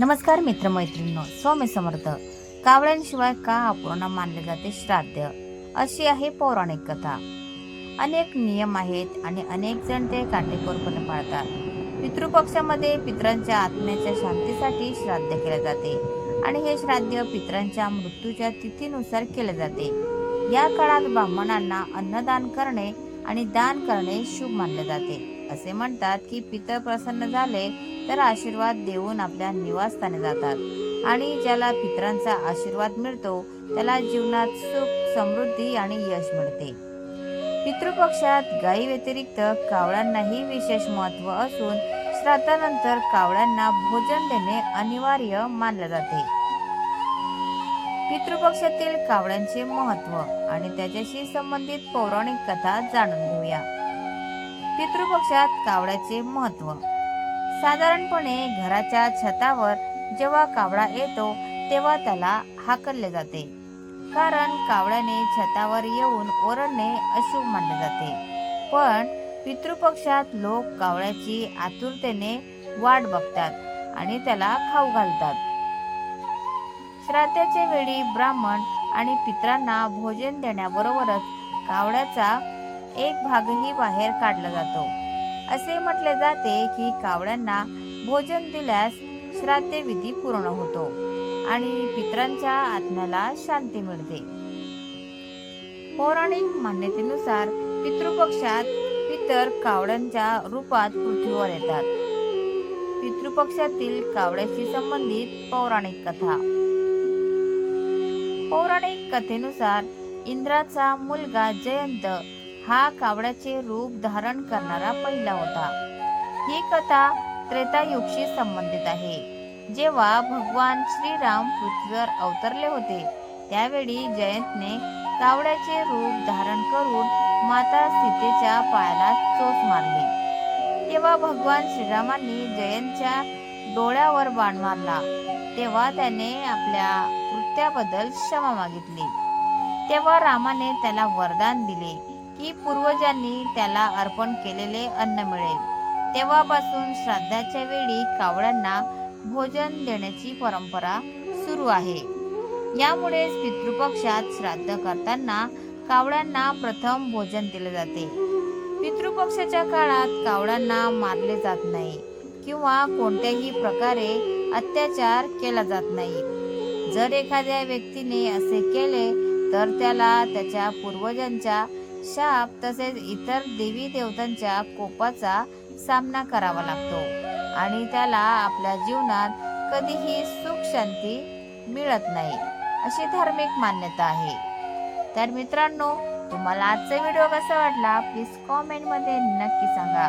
नमस्कार मित्रमैत्रिणींनो स्वामी समर्थ. कावळ्यांशिवाय का अपूर्ण मानले जाते श्राद्ध? अशी आहे पौराणिक कथा. अनेक नियम आहेत आणि अनेक जण ते काटेकोरपणे पाळतात. पितृपक्षामध्ये पितरांच्या आत्म्याच्या शांतीसाठी श्राद्ध केले जाते आणि हे श्राद्ध पितरांच्या मृत्यूच्या तिथीनुसार केले जाते. या काळात ब्राह्मणांना अन्नदान करणे आणि दान करणे शुभ मानले जाते. असे म्हणतात की पितर प्रसन्न झाले तर आशीर्वाद देऊन आपल्या निवासस्थानी जातात. आणि ज्याला पितरांचा आशीर्वाद मिळतो त्याला जीवनात सुख समृद्धी आणि यश मिळते. पितृपक्षात गायी व्यतिरिक्त कावळ्यांनाही विशेष महत्त्व असून श्राद्धानंतर कावळ्यांना भोजन देणे अनिवार्य मानले जाते. पितृपक्षातील कावळ्यांचे महत्त्व आणि त्याच्याशी संबंधित पौराणिक कथा जाणून घेऊया. पितृपक्षात कावळ्याचे महत्त्व साधारणपणे घराच्या छतावर जेव्हा कावळा येतो तेव्हा त्याला हाकलले जाते. कारण कावळ्याने छतावर येऊन ओरडणे अशुभ मानले जाते. पण पितृपक्षात लोक कावळ्याची आतुरतेने वाट बघतात आणि त्याला खाऊ घालतात. श्राद्धाच्या वेळी ब्राह्मण आणि पित्रांना भोजन देण्याबरोबरच कावळ्याचा एक भागही बाहेर काढला जातो. असे म्हटले जाते की कावळ्यांना भोजन दिल्यास श्राद्ध विधी पूर्ण होतो आणि पित्रांच्या आत्म्याला शांती मिळते. पौराणिक मान्यतेनुसार पितृपक्षात पितर कावळ्यांच्या रूपात पृथ्वीवर येतात. पितृपक्षातील कावळ्याशी संबंधित पौराणिक कथा. पौराणिक कथेनुसार इंद्राचा मुलगा जयंत हा कावड्याचे रूप धारण करणारा पहिला होता. ही कथा त्रेतायुगशी संबंधित आहे. जेव्हा भगवान श्रीराम पृथ्वीवर अवतरले होते त्यावेळी जयंतने कावड्याचे रूप धारण करून माता सीतेच्या पायाला चोच मारली. तेव्हा भगवान श्रीरामांनी जयंतच्या डोळ्यावर बाण मारला. तेव्हा त्याने आपल्या कृत्याबद्दल क्षमा मागितली. तेव्हा रामाने त्याला वरदान दिले की पूर्वजांनी त्याला अर्पण केलेले अन्न मिळेल. तेव्हापासून श्राद्धाच्या वेळी कावळ्यांना भोजन देण्याची परंपरा सुरू आहे. यामुळेच पितृपक्षात श्राद्ध करताना कावळ्यांना प्रथम भोजन दिले जाते. पितृपक्षाच्या काळात कावळ्यांना मारले जात नाही किंवा कोणत्याही प्रकारे अत्याचार केला जात नाही. जर एखाद्या व्यक्तीने असे केले तर त्याला त्याच्या पूर्वजांच्या शाप तसेच इतर देवी देवतांच्या कोपाचा सामना करावा लागतो आणि त्याला आपल्या जीवनात कधीही सुख शांती मिळत नाही अशी धार्मिक मान्यता आहे. तर मित्रांनो तुम्हाला आजचा व्हिडिओ कसा वाटला प्लीज कॉमेंटमध्ये नक्की सांगा.